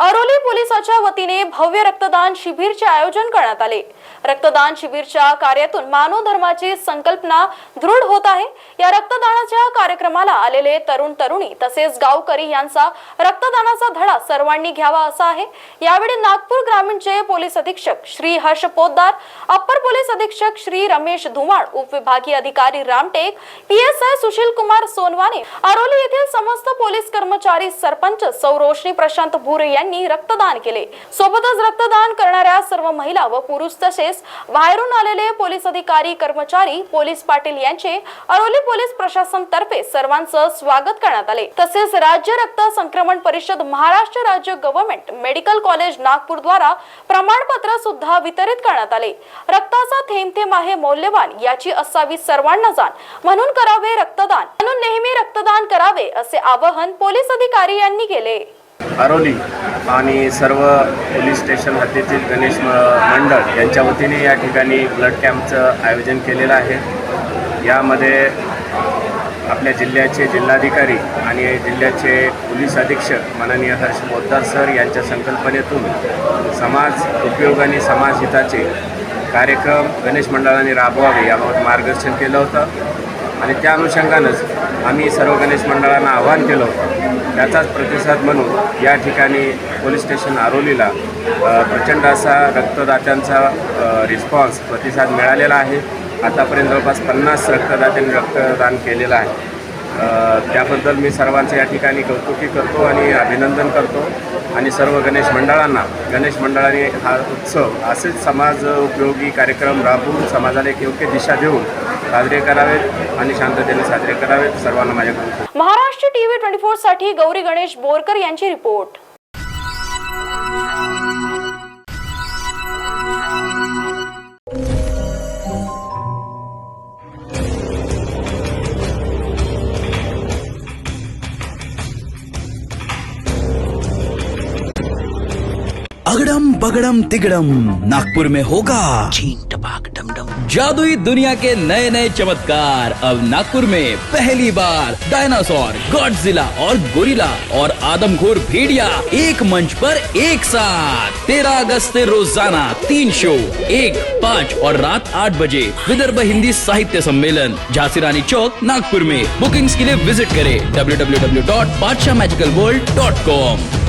अरोली पोलिसाच्या वतीने भव्य रक्तदान शिबिरचे आयोजन करण्यात आले. रक्तदान शिबिरच्या कार्यातून मानव धर्माची संकल्पना दृढ होत आहे. या रक्तदानाच्या कार्यक्रमाला आलेले तरुण तरुणी तसेच गावकरी यांचा रक्तदानाचा धडा सर्वांनी घ्यावा असा आहे. यावेळी नागपूर ग्रामीणचे पोलीस अधीक्षक श्री हर्ष पोद्दार अप्पर पोलीस अधीक्षक श्री रमेश धुमाळ उपविभागीय अधिकारी रामटेक पीएसआय सुशील कुमार सोनवाने अरोली येथील समस्त पोलीस कर्मचारी सरपंच सौरोषणी प्रशांत भुरे यांनी रक्तदान केले. सोबतच रक्तदान करणाऱ्या सर्व महिला व पुरुष तसेच बाहेरून आलेले पोलीस अधिकारी कर्मचारी पोलीस पाटील यांचे अरोली पोलीस प्रशासन तर्फे सर्वांचं स्वागत करण्यात आले. तसेच राज्य रक्त संक्रमण परिषद महाराष्ट्र राज्य गव्हर्नमेंट मेडिकल कॉलेज नागपूर द्वारा प्रमाणपत्र सुद्धा वितरित करण्यात आले. रक्ताचा थेंब थेंब आहे मौल्यवान याची असावी सर्वांना जाण. म्हणून करावे रक्तदान. म्हणून नेहमी रक्तदान करावे असे आवाहन पोलीस अधिकारी यांनी केले. आरोली आणि सर्व पोलीस स्टेशन हद्दीतील गणेश म- मंडळ यांच्या वतीने या ठिकाणी ब्लड कॅम्पचं आयोजन केलेलं आहे. यामध्ये आपल्या जिल्ह्याचे जिल्हाधिकारी आणि जिल्ह्याचे पोलीस अधीक्षक माननीय हर्ष पोद्दार सर यांच्या संकल्पनेतून समाज उपयोग आणि समाजहिताचे कार्यक्रम गणेश मंडळाने राबवावे याबाबत मार्गदर्शन केलं होतं. आणि त्या अनुषंगानंच आम्ही सर्व गणेश मंडळांना आवाहन केलं होतं. त्याचाच प्रतिसाद म्हणून या ठिकाणी पोलीस स्टेशन आरोलीला प्रचंड असा रक्तदात्यांचा रिस्पॉन्स प्रतिसाद मिळालेला आहे. आतापर्यंत जवळपास पन्नास रक्तदात्यांनी रक्तदान केलेलं आहे. त्याबद्दल मी सर्वांचं या ठिकाणी कौतुकी करतो आणि अभिनंदन करतो. आणि सर्व गणेश मंडळांना गणेश मंडळाने हा उत्सव असेच समाज उपयोगी कार्यक्रम राबवून समाजाला एक योग्य दिशा देऊन साजरे करावेत आणि शांततेने साजरे करावेत. सर्वांना माझ्याकडून महाराष्ट्र टीव्ही ट्वेंटी फोरसाठी गौरी गणेश बोरकर यांची रिपोर्ट. अगड़म बगड़म तिगड़म नागपुर में होगा जादुई दुनिया के नए नए चमत्कार। अब नागपुर में पहली बार डायनासोर, गॉडजिला और गोरिला और आदमखोर भेड़िया एक मंच पर एक साथ। तेरह अगस्त से रोज़ाना तीन शो, एक, पाँच और रात आठ बजे विदर्भ हिंदी साहित्य सम्मेलन झांसी रानी चौक, नागपुर में। बुकिंग्स के लिए विज़िट करें www.badshaahmagicalworld.com